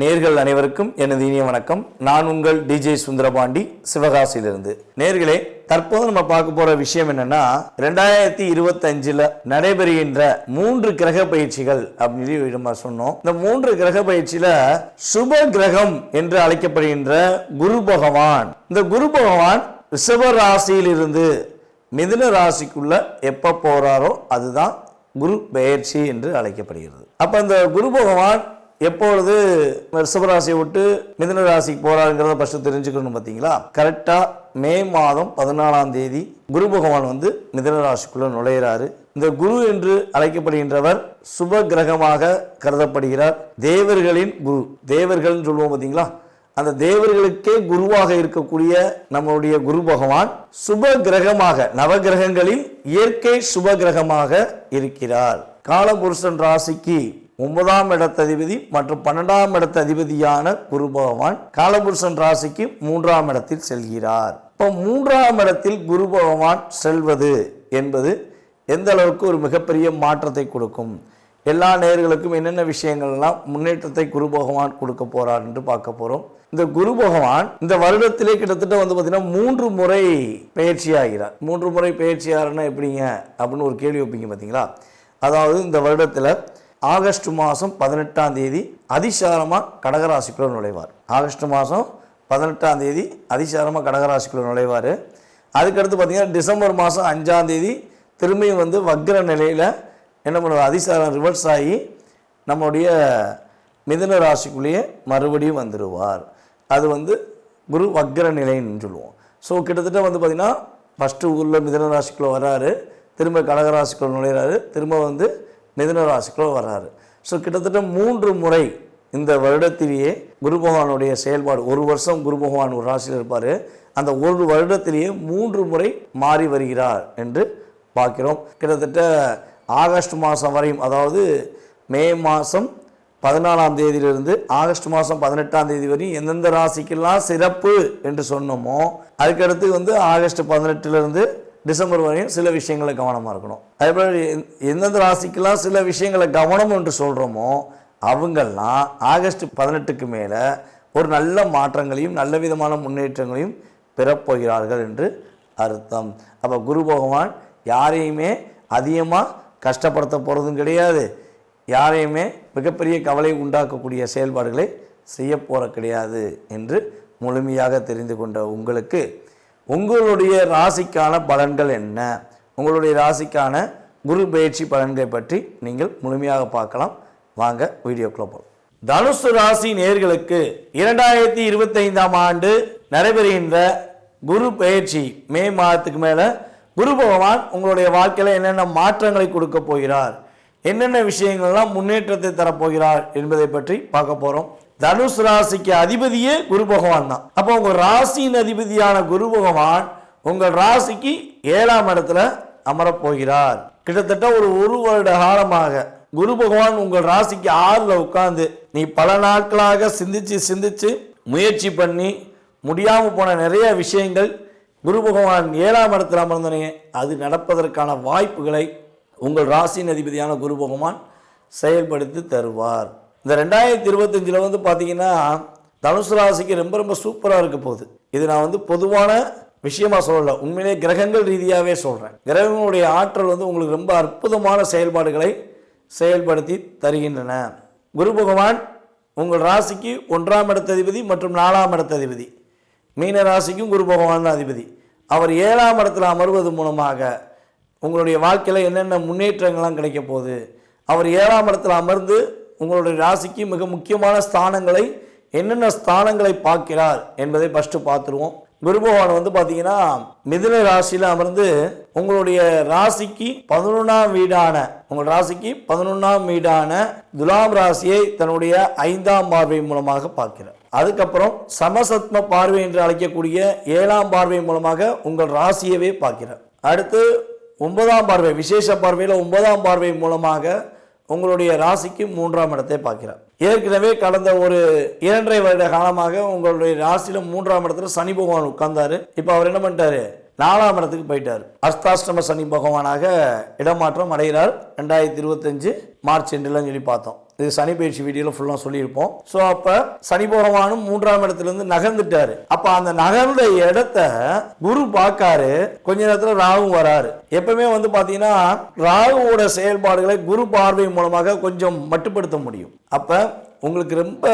நேர்கள் அனைவருக்கும் எனது இனிய வணக்கம். நான் உங்கள் டிஜே சுந்தரபாண்டி சிவகாசியிலிருந்து. நேர்களே தற்போது நம்ம பார்க்க போற விஷயம் என்னன்னா ரெண்டாயிரத்தி இருபத்தஞ்சுல நடைபெறுகின்ற மூன்று கிரக பயிற்சிகள் அப்படின்னு நம்ம சொன்னோம். இந்த மூன்று கிரக பயிற்சியில சுப கிரகம் என்று அழைக்கப்படுகின்ற குரு பகவான். இந்த குரு பகவான் ரிஷப ராசியிலிருந்து மிதுன ராசிக்குள்ள எப்ப போறாரோ அதுதான் குரு பெயர்ச்சி என்று அழைக்கப்படுகிறது. அப்ப இந்த குரு பகவான் எப்பொழுது ரிஷபராசியை விட்டு மிதன ராசிக்கு போறாருங்கிறத ஃபஸ்ட்டு தெரிஞ்சுக்கணும் பார்த்தீங்களா? கரெக்டாக மே மாதம் பதினாலாம் தேதி குரு பகவான் வந்து மிதன ராசிக்குள்ளே நுழையிறாரு. இந்த குரு என்று அழைக்கப்படுகின்றவர் சுப கிரகமாக கருதப்படுகிறார். தேவர்களின் குரு. தேவர்கள்னு சொல்லுவோம் பார்த்தீங்களா? அந்த தேவர்களுக்கே குருவாக இருக்கக்கூடிய நம்மளுடைய குரு பகவான் சுப கிரகமாக நவகிரகங்களில் இயற்கை சுப கிரகமாக இருக்கிறார். காலபுருஷன் ராசிக்கு ஒன்பதாம் இடத்ததிபதி மற்றும் பன்னெண்டாம் இடத்த அதிபதியான குரு பகவான் காலபுருஷன் ராசிக்கு மூன்றாம் இடத்தில் செல்கிறார். இப்போ மூன்றாம் இடத்தில் குரு பகவான் செல்வது என்பது எந்த அளவுக்கு ஒரு மிகப்பெரிய மாற்றத்தை கொடுக்கும்? எல்லா நேர்களுக்கும் என்னென்ன விஷயங்கள்லாம் முன்னேற்றத்தை குரு பகவான் கொடுக்க போகிறார் என்று பார்க்க போகிறோம் இந்த குரு பகவான் இந்த வருடத்திலே கிட்டத்தட்ட வந்து பார்த்தீங்கன்னா மூன்று முறை பயிற்சி ஆகிறார். மூன்று முறை பயிற்சி ஆகிறன்னா எப்படிங்க? அப்படின்னு ஒரு கேள்வி வைப்பீங்க பார்த்தீங்களா அதாவது இந்த வருடத்தில் ஆகஸ்ட் மாதம் பதினெட்டாம் தேதி அதிசாரமாக கடகராசிக்குள்ள நுழைவார். ஆகஸ்ட் மாதம் பதினெட்டாம் தேதி அதிசாரமாக கடகராசிக்குள்ள நுழைவார். அதுக்கடுத்து பார்த்தீங்கன்னா டிசம்பர் மாதம் அஞ்சாம் தேதி திரும்பியும் வந்து வக்ர நிலையில் என்ன பண்ணுவார்? அதிசாரம் ரிவர்ஸ் ஆகி நம்முடைய மிதுன ராசிக்குள்ளேயே மறுபடியும் வந்துடுவார் அது வந்து குரு வக்ர நிலைன்னு சொல்லுவோம். ஸோ கிட்டத்தட்ட வந்து பார்த்திங்கன்னா ஃபஸ்ட்டு ஊரில் மிதன ராசிக்குள்ளே வராரு. திரும்ப கடகராசிக்குள்ள நுழையிறாரு. திரும்ப வந்து மிதுன ராசிக்குள்ள வர்றாரு. ஸோ கிட்டத்தட்ட மூன்று முறை இந்த வருடத்திலேயே குரு பகவானுடைய செயல்பாடு ஒரு வருஷம் குரு பகவான் ஒரு ராசியில் இருப்பார். அந்த ஒரு வருடத்திலேயே மூன்று முறை மாறி வருகிறார் என்று பார்க்கிறோம். கிட்டத்தட்ட ஆகஸ்ட் மாதம் வரையும் அதாவது மே மாதம் பதினாலாம் தேதியிலிருந்து ஆகஸ்ட் மாதம் பதினெட்டாம் தேதி வரையும் எந்தெந்த ராசிக்கெல்லாம் சிறப்பு என்று சொன்னோமோ அதுக்கடுத்து வந்து ஆகஸ்ட் பதினெட்டுலேருந்து டிசம்பர் வரையும் சில விஷயங்களை கவனமாக இருக்கணும். அதேபோல் எந்தெந்த ராசிக்கெல்லாம் சில விஷயங்களை கவனம் என்று சொல்கிறோமோ அவங்கெல்லாம் ஆகஸ்ட் பதினெட்டுக்கு மேலே ஒரு நல்ல மாற்றங்களையும் நல்ல விதமான முன்னேற்றங்களையும் பெறப்போகிறார்கள் என்று அர்த்தம். அப்போ குரு பகவான் யாரையுமே அதிகமாக கஷ்டப்படுத்த போகிறதும் கிடையாது. யாரையுமே மிகப்பெரிய கவலை உண்டாக்கக்கூடிய செயல்பாடுகளை செய்ய போகிற கிடையாது என்று முழுமையாக தெரிந்து கொண்ட உங்களுக்கு உங்களுடைய ராசிக்கான பலன்கள் என்ன? உங்களுடைய ராசிக்கான குரு பயிற்சி பலன்களை பற்றி நீங்கள் முழுமையாக பார்க்கலாம். வாங்க வீடியோக்குள்ள போகலாம் தனுசு ராசி நேர்களுக்கு இரண்டாயிரத்தி இருபத்தைந்தாம் ஆண்டு நடைபெறுகின்ற குரு பயிற்சி மே மாதத்துக்கு மேலே குரு பகவான் உங்களுடைய வாழ்க்கையில் என்னென்ன மாற்றங்களை கொடுக்க போகிறார்? என்னென்ன விஷயங்கள்லாம் முன்னேற்றத்தை தரப்போகிறார் என்பதை பற்றி பார்க்க போகிறோம் தனுஷ் ராசிக்கு அதிபதியே குரு பகவான் தான். அப்போ உங்கள் ராசியின் அதிபதியான குரு பகவான் உங்கள் ராசிக்கு ஏழாம் இடத்துல அமரப் போகிறார். கிட்டத்தட்ட ஒரு ஒரு வருட காலமாக குரு பகவான் உங்கள் ராசிக்கு ஆறில் உட்காந்து நீ பல நாட்களாக சிந்திச்சு சிந்திச்சு முயற்சி பண்ணி முடியாமல் போன நிறைய விஷயங்கள் குரு பகவான் ஏழாம் இடத்தில் அமர்ந்தனே அது நடப்பதற்கான வாய்ப்புகளை உங்கள் ராசியின் அதிபதியான குரு பகவான் செயல்படுத்தி தருவார். இந்த ரெண்டாயிரத்தி இருபத்தஞ்சில் வந்து பார்த்தீங்கன்னா தனுசு ராசிக்கு ரொம்ப ரொம்ப சூப்பராக இருக்க போகுது. இது நான் வந்து பொதுவான விஷயமா சொல்லலை. உண்மையிலே கிரகங்கள் ரீதியாகவே சொல்கிறேன் கிரகங்களுடைய ஆற்றல் வந்து உங்களுக்கு ரொம்ப அற்புதமான செயல்பாடுகளை செயல்படுத்தி தருகின்றன. குரு பகவான் உங்கள் ராசிக்கு ஒன்றாம் இடத்ததிபதி மற்றும் நாலாம் இடத்ததிபதி மீன ராசிக்கும் குரு பகவான் அதிபதி. அவர் ஏழாம் இடத்துல அமர்வது மூலமாக உங்களுடைய வாழ்க்கையில் என்னென்ன முன்னேற்றங்கள்லாம் கிடைக்க போகுது? அவர் ஏழாம் இடத்துல அமர்ந்து உங்களுடைய ராசிக்கு மிக முக்கியமான ஸ்தானங்களை என்னென்ன ஸ்தானங்களை பார்க்கிறார் என்பதை ஃபஸ்ட்டு பார்த்துருவோம். குரு பகவான் வந்து பார்த்தீங்கன்னா மிதுன ராசியில் அமர்ந்து உங்களுடைய ராசிக்கு பதினொன்றாம் வீடான உங்கள் ராசிக்கு பதினொன்றாம் வீடான துலாம் ராசியை தன்னுடைய ஐந்தாம் பார்வை மூலமாக பார்க்கிறார். அதுக்கப்புறம் சமசத்ம பார்வை என்று அழைக்கக்கூடிய ஏழாம் பார்வை மூலமாக உங்கள் ராசியவே பார்க்கிறார். அடுத்து ஒன்பதாம் பார்வை விசேஷ பார்வையில் ஒன்பதாம் பார்வை மூலமாக உங்களுடைய ராசிக்கு மூன்றாம் இடத்தை பார்க்கிறார். ஏற்கனவே கடந்த ஒரு இரண்டரை வருட காலமாக உங்களுடைய ராசியில் மூன்றாம் இடத்துல சனி பகவான் உட்கார்ந்தாரு. இப்போ அவர் என்ன பண்ணிட்டாரு? நாலாம் இடத்துக்கு போயிட்டார். அஸ்தாஷ்டம சனி பகவானாக இடமாற்றம் அடைகிறார். ரெண்டாயிரத்தி இருபத்தஞ்சு மார்ச் ரெண்டுலாம் சொல்லி பார்த்தோம். இது சனி பயிற்சி வீடியோவில் ஃபுல்லாக சொல்லியிருப்போம். ஸோ அப்போ சனி பகவானும் மூன்றாம் இடத்துலேருந்து நகர்ந்துட்டாரு. அப்போ அந்த நகர்ந்த இடத்த குரு பார்க்காரு. கொஞ்ச நேரத்தில் ராகு வராரு. எப்பவுமே வந்து பார்த்தீங்கன்னா ராகுவோட செயல்பாடுகளை குரு பார்வை மூலமாக கொஞ்சம் மட்டுப்படுத்த முடியும். அப்போ உங்களுக்கு ரொம்ப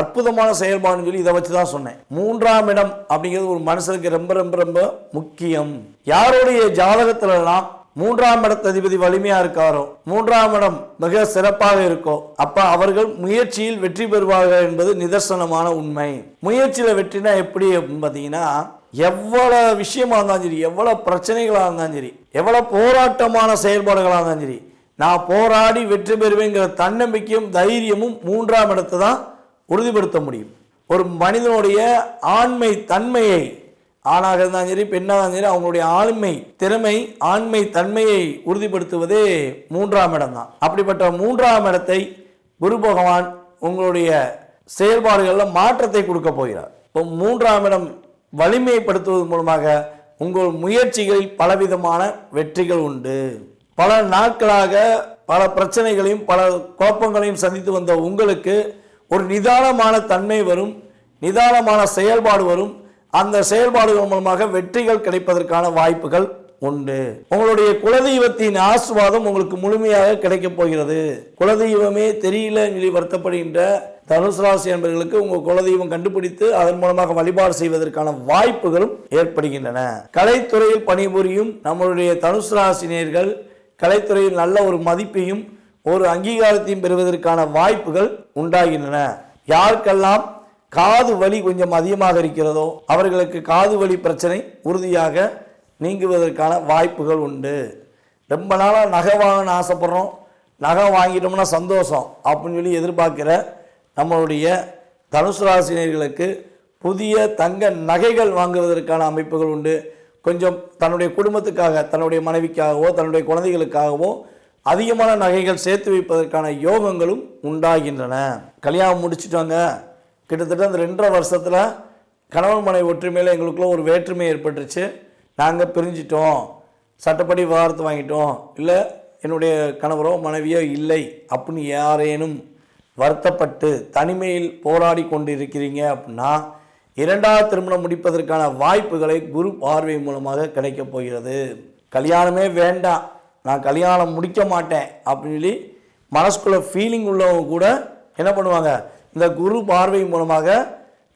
அற்புதமான செயல்பாடுன்னு சொல்லி இதை வச்சு தான் சொன்னேன். மூன்றாம் இடம் அப்படிங்கிறது ஒரு மனுஷனுக்கு ரொம்ப ரொம்ப ரொம்ப முக்கியம். யாருடைய ஜாதகத்துலலாம் மூன்றாம் இடத்ததிபதி வலிமையா இருக்காரோ மூன்றாம் இடம் மிக சிறப்பாக இருக்கோ அப்ப அவர்கள் முயற்சியில் வெற்றி பெறுவார்கள் என்பது நிதர்சனமான உண்மை. முயற்சியில வெற்றினா எப்படி அப்படின்னு பார்த்தீங்கன்னா எவ்வளவு விஷயமா இருந்தாலும் சரி எவ்வளவு பிரச்சனைகளாக இருந்தாலும் சரி எவ்வளவு போராட்டமான செயல்பாடுகளாக இருந்தாலும் சரி நான் போராடி வெற்றி பெறுவேங்கிற தன்னம்பிக்கையும் தைரியமும் மூன்றாம் இடத்தை தான் உறுதிப்படுத்த முடியும். ஒரு மனிதனுடைய ஆண்மை தன்மையை ஆணாக இருந்தாலும் சரி பெண்ணாக இருந்தாலும் சரி அவங்களுடைய ஆண்மை திறமை ஆண்மை தன்மையை உறுதிப்படுத்துவதே மூன்றாம் இடம் தான். அப்படிப்பட்ட மூன்றாம் இடத்தை குரு பகவான் உங்களுடைய செயல்பாடுகளில் மாற்றத்தை கொடுக்க போகிறார். இப்போ மூன்றாம் இடம் வலிமைப்படுத்துவதன் மூலமாக உங்கள் முயற்சிகளில் பலவிதமான வெற்றிகள் உண்டு. பல நாட்களாக பல பிரச்சனைகளையும் பல குழப்பங்களையும் சந்தித்து வந்த உங்களுக்கு ஒரு நிதானமான தன்மை வரும் நிதானமான செயல்பாடு வரும். அந்த செயல்பாடுகள் மூலமாக வெற்றிகள் கிடைப்பதற்கான வாய்ப்புகள் உண்டு. உங்களுடைய குலதெய்வத்தின் ஆசுவாதம் உங்களுக்கு முழுமையாக கிடைக்கப் போகிறது. குலதெய்வமே தெரியலன்னு சொல்லி வருத்தப்படுகின்ற தனுசு ராசி என்பவர்களுக்கு உங்கள் குலதெய்வம் கண்டுபிடித்து அதன் மூலமாக வழிபாடு செய்வதற்கான வாய்ப்புகளும் ஏற்படுகின்றன. கலைத்துறையில் பணிபுரியும் நம்மளுடைய தனுசு ராசினியர்கள் கலைத்துறையில் நல்ல ஒரு மதிப்பையும் ஒரு அங்கீகாரத்தையும் பெறுவதற்கான வாய்ப்புகள் உண்டாகின்றன. யாருக்கெல்லாம் காது வலி கொஞ்சம் அதிகமாக இருக்கிறதோ அவர்களுக்கு காது வலி பிரச்சனை உறுதியாக நீங்குவதற்கான வாய்ப்புகள் உண்டு. ரொம்ப நாளாக நகை வாங்கன்னு ஆசைப்பட்றோம். நகை வாங்கிட்டோம்னா சந்தோஷம் அப்படின்னு சொல்லி எதிர்பார்க்கிற நம்மளுடைய தனுசு ராசினியர்களுக்கு புதிய தங்க நகைகள் வாங்குவதற்கான அமைப்புகள் உண்டு. கொஞ்சம் தன்னுடைய குடும்பத்துக்காக தன்னுடைய மனைவிக்காகவோ தன்னுடைய குழந்தைகளுக்காகவோ அதிகமான நகைகள் சேர்த்து வைப்பதற்கான யோகங்களும் உண்டாகின்றன. கல்யாணம் முடிச்சிட்டோங்க. கிட்டத்தட்ட அந்த ரெண்டரை வருஷத்தில் கணவன் மனை ஒற்றுமையில் எங்களுக்குள்ள ஒரு வேற்றுமை ஏற்பட்டுருச்சு. நாங்கள் பிரிஞ்சிட்டோம். சட்டப்படி விவகாரத்தை வாங்கிட்டோம். இல்லை என்னுடைய கணவரோ மனைவியோ இல்லை அப்படின்னு யாரேனும் வருத்தப்பட்டு தனிமையில் போராடி கொண்டு இருக்கிறீங்க அப்படின்னா இரண்டாவது திருமணம் முடிப்பதற்கான வாய்ப்புகளை குரு பார்வை மூலமாக கிடைக்கப் போகிறது. கல்யாணமே வேண்டாம். நான் கல்யாணம் முடிக்க மாட்டேன் அப்படின்னு சொல்லி மனசுக்குள்ளே ஃபீலிங் உள்ளவங்க கூட என்ன பண்ணுவாங்க? இந்த குரு பார்வை மூலமாக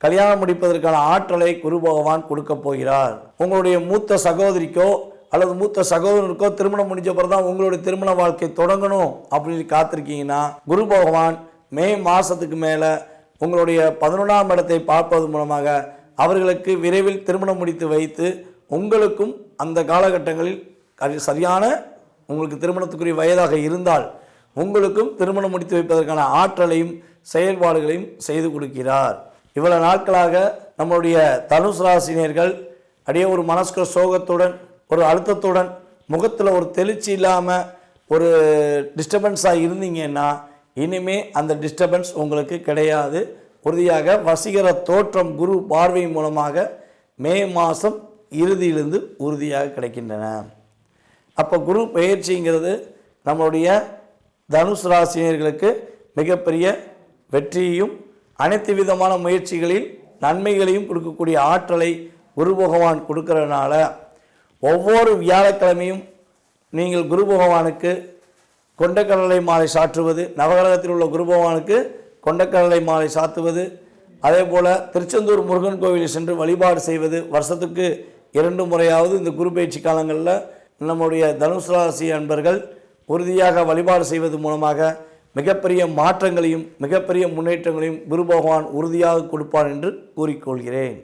கல்யாணம் முடிப்பதற்கான ஆற்றலை குரு பகவான் கொடுக்க போகிறார். உங்களுடைய மூத்த சகோதரிக்கோ அல்லது மூத்த சகோதரனுக்கோ திருமணம் முடிஞ்ச பிறகு தான் உங்களுடைய திருமண வாழ்க்கை தொடங்கணும் அப்படின்னு காத்திருக்கீங்கன்னா குரு பகவான் மே மாதத்துக்கு மேலே உங்களுடைய பதினொன்றாம் இடத்தை பார்ப்பது மூலமாக அவர்களுக்கு விரைவில் திருமணம் முடித்து வைத்து உங்களுக்கும் அந்த காலகட்டங்களில் அது சரியான உங்களுக்கு திருமணத்துக்குரிய வயதாக இருந்தால் உங்களுக்கும் திருமணம் முடித்து வைப்பதற்கான ஆற்றலையும் செயல்பாடுகளையும் செய்து கொடுக்கிறார். இவ்வளவு நாட்களாக நம்மளுடைய தனுசு ராசினியர்கள் அப்படியே ஒரு மனஸ்க சோகத்துடன் ஒரு அழுத்தத்துடன் முகத்தில் ஒரு தெளிச்சி இல்லாமல் ஒரு டிஸ்டர்பன்ஸாக இருந்தீங்கன்னா இனிமே அந்த டிஸ்டர்பன்ஸ் உங்களுக்கு கிடையாது. உறுதியாக வசீகர தோற்றம் குரு பார்வை மூலமாக மே மாதம் இறுதியிலிருந்து உறுதியாக கிடைக்கின்றன. அப்போ குரு பயிற்சிங்கிறது நம்மளுடைய தனுஷ் ராசினியர்களுக்கு மிகப்பெரிய வெற்றியையும் அனைத்து விதமான முயற்சிகளில் நன்மைகளையும் கொடுக்கக்கூடிய ஆற்றலை குரு பகவான் கொடுக்கறதுனால ஒவ்வொரு வியாழக்கிழமையும் நீங்கள் குரு பகவானுக்கு கொண்டக்கடலை மாலை சாற்றுவது நவகிரகத்தில் உள்ள குரு பகவானுக்கு கொண்டக்கடலை மாலை சாத்துவது அதே போல் திருச்செந்தூர் முருகன் கோவிலில் சென்று வழிபாடு செய்வது வருஷத்துக்கு இரண்டு முறையாவது இந்த குரு பயிற்சி காலங்களில் நம்முடைய தனுசு ராசி அன்பர்கள் உறுதியாக வழிபாடு செய்வது மூலமாக மிகப்பெரிய மாற்றங்களையும் மிகப்பெரிய முன்னேற்றங்களையும் குரு பகவான் உறுதியாக கொடுப்பார் என்று கூறிக்கொள்கிறேன்.